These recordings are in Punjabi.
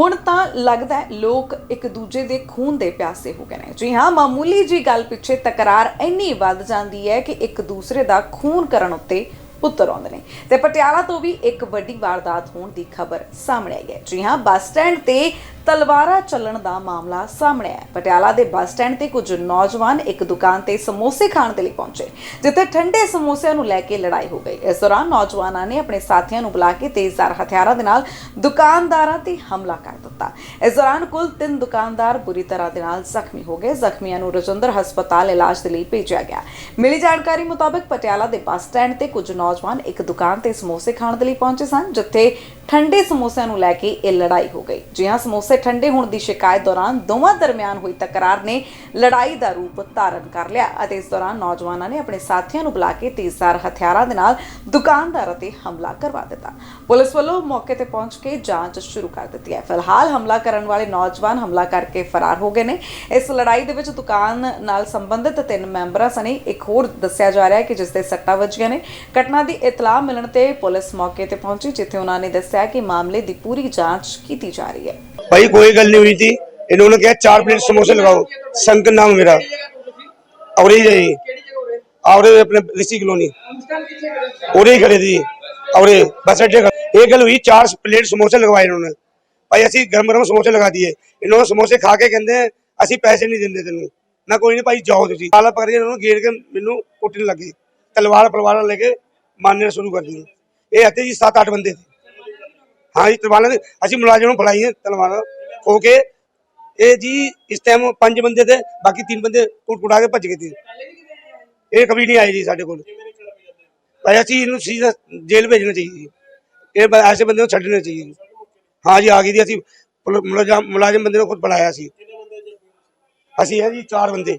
ਹੁਣ ਤਾਂ ਲੱਗਦਾ ਲੋਕ ਇੱਕ ਦੂਜੇ ਦੇ ਖੂਨ ਦੇ ਪਿਆਸੇ ਹੋ ਗਏ ਨੇ। ਜੀ ਹਾਂ, ਮਾਮੂਲੀ ਜੀ ਗੱਲ ਪਿੱਛੇ ਤਕਰਾਰ ਇੰਨੀ ਵੱਧ ਜਾਂਦੀ ਹੈ ਕਿ ਇੱਕ ਦੂਸਰੇ ਦਾ ਖੂਨ ਕਰਨ ਉੱਤੇ ਪੁੱਤਰ ਆਉਂਦੇ ਨੇ। ਤੇ ਪਟਿਆਲਾ ਤੋਂ ਵੀ ਇੱਕ ਵੱਡੀ ਵਾਰਦਾਤ ਹੋਣ ਦੀ ਖਬਰ ਸਾਹਮਣੇ ਆਈ ਹੈ। ਜੀ ਹਾਂ, ਬੱਸ ਸਟੈਂਡ ਤੇ ਤਲਵਾਰਾ ਚੱਲਣ ਦਾ ਮਾਮਲਾ ਸਾਹਮਣੇ ਆਇਆ ਪਟਿਆਲਾ ਦੇ ਬੱਸ ਸਟੈਂਡ ਤੇ ਕੁਝ ਨੌਜਵਾਨ ਇੱਕ ਦੁਕਾਨ ਤੇ ਸਮੋਸੇ ਖਾਣ ਦੇ ਲਈ ਪਹੁੰਚੇ, ਜਿੱਥੇ ਠੰਡੇ ਸਮੋਸਿਆਂ ਨੂੰ ਲੈ ਕੇ ਲੜਾਈ ਹੋ ਗਈ। ਇਸ ਦੌਰਾਨ ਨੌਜਵਾਨਾਂ ਨੇ ਆਪਣੇ ਸਾਥੀਆਂ ਨੂੰ ਬੁਲਾ ਕੇ ਤੇਜ਼ਧਾਰ ਹਥਿਆਰਾਂ ਦੇ ਨਾਲ ਦੁਕਾਨਦਾਰਾਂ ਤੇ ਹਮਲਾ ਕਰ ਦਿੱਤਾ। ਇਸ ਦੌਰਾਨ ਕੁੱਲ ਤਿੰਨ ਦੁਕਾਨਦਾਰ ਬੁਰੀ ਤਰ੍ਹਾਂ ਦੇ ਨਾਲ ਜ਼ਖਮੀ ਹੋ ਗਏ। ਜ਼ਖਮੀਆਂ ਨੂੰ ਰਜਿੰਦਰ ਹਸਪਤਾਲ ਇਲਾਜ ਦੇ ਲਈ ਭੇਜਿਆ ਗਿਆ। ਮਿਲੀ ਜਾਣਕਾਰੀ ਮੁਤਾਬਕ ਪਟਿਆਲਾ ਦੇ ਬੱਸ ਸਟੈਂਡ ਤੇ ਕੁਝ ਨੌਜਵਾਨ ਇੱਕ ਦੁਕਾਨ ਤੇ ਸਮੋਸੇ ਖਾਣ ਦੇ ਲਈ ਪਹੁੰਚੇ ਸਨ, ਜਿੱਥੇ ਠੰਡੇ ਸਮੋਸਿਆਂ ਨੂੰ ਲੈ ਕੇ ਇਹ ਲੜਾਈ ਹੋ ਗਈ। ਜੀ ਹਾਂ ਸਮੋਸੇ ਠੰਡੇ ਹੋਣ ਦੀ ਸ਼ਿਕਾਇਤ ਦੌਰਾਨ ਦੋਵਾਂ ਦਰਮਿਆਨ ਹੋਈ ਤਕਰਾਰ ਨੇ ਲੜਾਈ ਦਾ ਰੂਪ ਧਾਰਨ ਕਰ ਲਿਆ ਅਤੇ ਇਸ ਦੌਰਾਨ ਨੌਜਵਾਨਾਂ ਨੇ ਆਪਣੇ ਸਾਥੀਆਂ ਨੂੰ ਬੁਲਾ ਕੇ ਤੇਜ਼ਧਾਰ ਹਥਿਆਰਾਂ ਦੇ ਨਾਲ ਦੁਕਾਨਦਾਰਾਂ ਤੇ ਹਮਲਾ ਕਰਵਾ ਦਿੱਤਾ। ਪੁਲਿਸ ਵੱਲੋਂ ਮੌਕੇ ਤੇ ਪਹੁੰਚ ਕੇ ਜਾਂਚ ਸ਼ੁਰੂ ਕਰ ਦਿੱਤੀ ਹੈ। ਫਿਲਹਾਲ ਹਮਲਾ ਕਰਨ ਵਾਲੇ ਨੌਜਵਾਨ ਹਮਲਾ ਕਰਕੇ ਫਰਾਰ ਹੋ ਗਏ ਨੇ ਇਸ ਲੜਾਈ ਦੇ ਵਿੱਚ ਦੁਕਾਨ ਨਾਲ ਸੰਬੰਧਿਤ ਤਿੰਨ ਮੈਂਬਰਾਂ ਸਣੇ ਇੱਕ ਹੋਰ ਦੱਸਿਆ ਜਾ ਰਿਹਾ ਹੈ ਕਿ ਜਿਸ ਦੇ ਸੱਟਾਂ ਵੱਜੀਆਂ ਨੇ ਘਟਨਾ ਦੀ ਇਤਲਾਹ ਮਿਲਣ ਤੇ ਪੁਲਿਸ ਮੌਕੇ ਤੇ ਪਹੁੰਚੀ ਜਿੱਥੇ ਉਹਨਾਂ ਨੇ ਦੱਸਿਆ ਕਿ ਮਾਮਲੇ ਦੀ ਪੂਰੀ ਜਾਂਚ ਕੀਤੀ ਜਾ ਰਹੀ ਹੈ भाई कोई गल नहीं हुई थी इन्होंने कहा चार प्लेट समोसे लगाओ शंकर नाम मेरा और ही जाइए और ये अपने ऋषि कॉलोनी और ही खड़े थी और ये बस अड्डे खड़े। एक गल हुई चार प्लेट समोसे लगवाए इन्होंने ਭਾਈ ਅਸੀਂ ਗਰਮ ਗਰਮ ਸਮੋਸੇ ਲਗਾ ਦਈਏ। ਇਹਨਾਂ ਨੂੰ ਸਮੋਸੇ ਖਾ ਕੇ ਕਹਿੰਦੇ ਅਸੀਂ ਪੈਸੇ ਨਹੀਂ ਦਿੰਦੇ ਤੈਨੂੰ। ਮੈਂ ਕੋਈ ਨਹੀਂ ਭਾਈ, ਜਾਓ ਤੁਸੀਂ। ਕਾਲਾ ਪਕੜ ਕੇ ਇਹਨਾਂ ਨੂੰ ਗੇੜ ਕੇ ਮੈਨੂੰ ਕੁੱਟਣ ਲੱਗੇ। ਤਲਵਾਰ ਪਲਵਾਰਾਂ ਲੈ ਕੇ ਮਾਰਨੇ ਸ਼ੁਰੂ ਕਰ ਦਿੱਤੀ। ਇਹ ਹੱਤੇ ਜੀ 7-8 ਬੰਦੇ ਹਾਂ ਜੀ, ਤਲਵਾਰਾਂ ਅਸੀਂ ਮੁਲਾਜ਼ਮ ਨੂੰ ਫੜਾਈਆਂ ਤਲਵਾਰਾਂ ਖੋ ਕੇ। ਇਹ ਜੀ ਇਸ ਟਾਈਮ ਪੰਜ ਬੰਦੇ ਤੇ, ਬਾਕੀ ਤਿੰਨ ਬੰਦੇ ਕੁੱਟ-ਕੁਟਾ ਕੇ ਭੱਜ ਗਏ ਸੀ। ਇਹ ਕਬੀ ਨਹੀਂ ਆਏ ਜੀ ਸਾਡੇ ਕੋਲ। ਭਾਈ ਅਸੀਂ ਇਹਨੂੰ ਸੀਧਾ ਜੇਲ੍ਹ ਭੇਜਣਾ ਚਾਹੀਦੀ ਇਹ ਐਸੇ ਬੰਦੇ ਨੂੰ ਛੱਡਣਾ ਚਾਹੀਦਾ ਹਾਂ ਜੀ ਆ ਗਈ ਦੀ ਅਸੀਂ ਪੁਲ- ਮੁਲਾਜ਼ਮ ਮੁਲਾਜ਼ਮ ਬੰਦੇ ਨੂੰ ਖੁਦ ਬੁਲਾਇਆ ਸੀ। ਅਸੀਂ ਹੈ ਜੀ ਚਾਰ ਬੰਦੇ।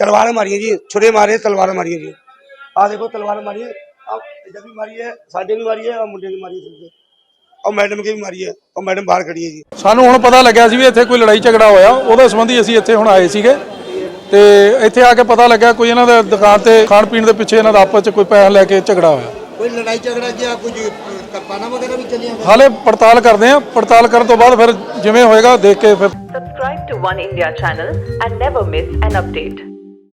ਤਲਵਾਰਾਂ ਮਾਰੀਆਂ ਜੀ ਛੁਰੇ ਮਾਰੇ ਤਲਵਾਰਾਂ ਮਾਰੀਆਂ ਜੀ। ਆ ਦੇਖੋ ਤਲਵਾਰਾਂ ਮਾਰੀਆਂ ਆ ਜਦ ਵੀ ਮਾਰੀ ਹੈ ਸਾਡੇ ਵੀ ਮਾਰੀ ਹੈ ਆ ਮੁੰਡੇ ਨੇ ਮਾਰੀ ਹੈ ਔਰ ਮੈਡਮ ਕੀ ਵੀ ਮਾਰੀ ਹੈ ਔਰ ਮੈਡਮ ਬਾਹਰ ਖੜੀ ਹੈ ਜੀ। ਸਾਨੂੰ ਹੁਣ ਪਤਾ ਲੱਗਿਆ ਸੀ ਵੀ ਇੱਥੇ ਕੋਈ ਲੜਾਈ ਝਗੜਾ ਹੋਇਆ। ਉਹਦੇ ਸੰਬੰਧੀ ਅਸੀਂ ਇੱਥੇ ਹੁਣ ਆਏ ਸੀਗੇ। ਤੇ ਇੱਥੇ ਆ ਕੇ ਪਤਾ ਲੱਗਿਆ ਕੋਈ ਇਹਨਾਂ ਦੇ ਦੁਕਾਨ ਤੇ ਖਾਣ ਪੀਣ ਦੇ ਪਿੱਛੇ ਇਹਨਾਂ ਦਾ ਆਪਸ ਚ ਕੋਈ ਪੈਸਾ ਲੈ ਕੇ ਝਗੜਾ ਹੋਇਆ। ਕੋਈ ਲੜਾਈ ਝਗੜਾ ਜਾਂ ਕੁਝ ਕਰਪਾਨਾ ਵਗੈਰਾ ਵੀ ਚੱਲੀਆਂ ਹਾਲੇ ਪੜਤਾਲ ਕਰਦੇ ਆ ਪੜਤਾਲ ਕਰਨ ਤੋਂ ਬਾਅਦ ਫਿਰ ਜਿਵੇਂ ਹੋਏਗਾ ਦੇਖ ਕੇ ਫਿਰ Subscribe to One India channel and never miss an update.